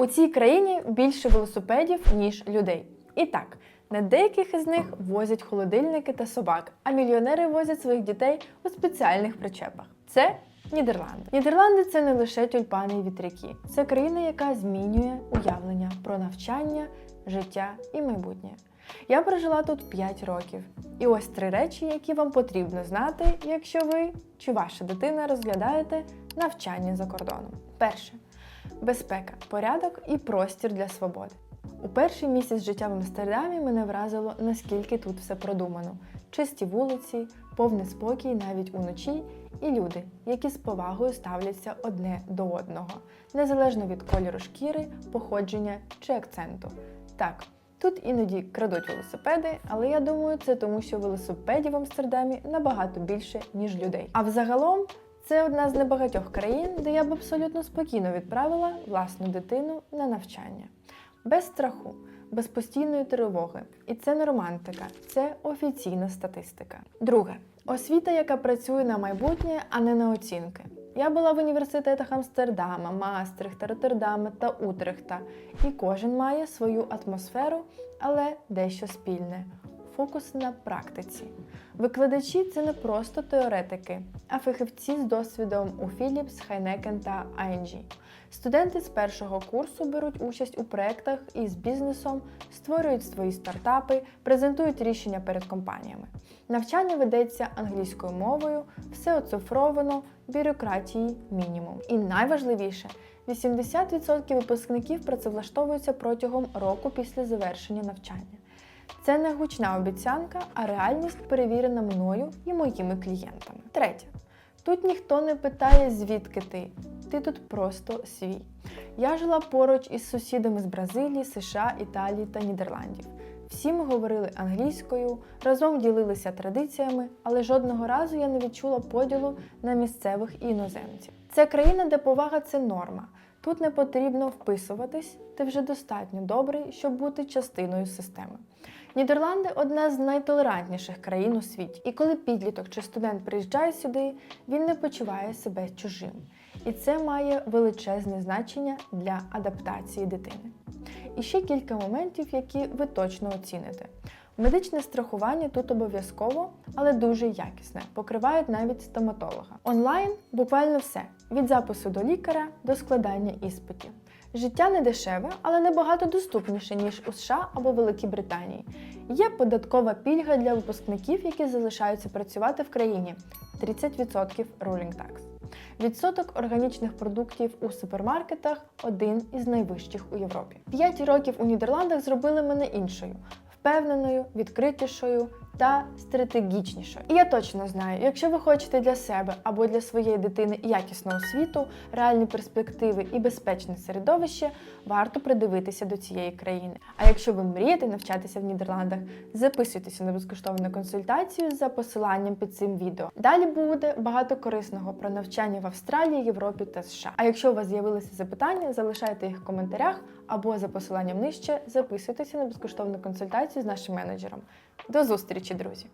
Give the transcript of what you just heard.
У цій країні більше велосипедів, ніж людей. І так, на деяких із них возять холодильники та собак, а мільйонери возять своїх дітей у спеціальних причепах. Це Нідерланди. Нідерланди це не лише тюльпани і вітряки. Це країна, яка змінює уявлення про навчання, життя і майбутнє. Я прожила тут 5 років. І ось три речі, які вам потрібно знати, якщо ви чи ваша дитина розглядаєте навчання за кордоном. Перше безпека, порядок і простір для свободи. У перший місяць життя в Амстердамі мене вразило, наскільки тут все продумано: чисті вулиці, повний спокій навіть уночі, і люди, які з повагою ставляться одне до одного, незалежно від кольору шкіри, походження чи акценту. Так, тут іноді крадуть велосипеди, але я думаю, це тому, що велосипедів в Амстердамі набагато більше, ніж людей. А взагалом це одна з небагатьох країн, де я б абсолютно спокійно відправила власну дитину на навчання. Без страху, без постійної тривоги. І це не романтика, це офіційна статистика. Друге освіта, яка працює на майбутнє, а не на оцінки. Я була в університетах Амстердама, Маастрихта, Роттердама та Утрехта, і кожен має свою атмосферу, але дещо спільне фокус на практиці. Викладачі це не просто теоретики, а фахівці з досвідом у Philips, Heineken та ING. Студенти з першого курсу беруть участь у проєктах із бізнесом, створюють свої стартапи, презентують рішення перед компаніями. Навчання ведеться англійською мовою, все оцифровано, бюрократії мінімум. І найважливіше 80% випускників працевлаштовуються протягом року після завершення навчання. Це не гучна обіцянка, а реальність перевірена мною і моїми клієнтами. Третє. Тут ніхто не питає, звідки ти. Ти тут просто свій. Я жила поруч із сусідами з Бразилії, США, Італії та Нідерландів. Всі ми говорили англійською, разом ділилися традиціями, але жодного разу я не відчула поділу на місцевих і іноземців. Це країна, де повага це норма. Тут не потрібно вписуватись, ти вже достатньо добрий, щоб бути частиною системи. Нідерланди одна з найтолерантніших країн у світі. І коли підліток чи студент приїжджає сюди, він не почуває себе чужим. І це має величезне значення для адаптації дитини. І ще кілька моментів, які ви точно оціните. Медичне страхування тут обов'язково, але дуже якісне, покривають навіть стоматолога. Онлайн буквально все: від запису до лікаря до складання іспитів. Життя не дешеве, але набагато доступніше, ніж у США або Великій Британії. Є податкова пільга для випускників, які залишаються працювати в країні 30% ruling tax. Відсоток органічних продуктів у супермаркетах один із найвищих у Європі. П'ять років у Нідерландах зробили мене іншою, впевненою, відкритішою та стратегічнішою. І я точно знаю, якщо ви хочете для себе або для своєї дитини якісну освіту, реальні перспективи і безпечне середовище, варто придивитися до цієї країни. А якщо ви мрієте навчатися в Нідерландах, записуйтеся на безкоштовну консультацію за посиланням під цим відео. Далі буде багато корисного про навчання в Австралії, Європі та США. А якщо у вас з'явилися запитання, залишайте їх в коментарях або за посиланням нижче записуйтеся на безкоштовну консультацію з нашим менеджером. До зустрічі, друзі!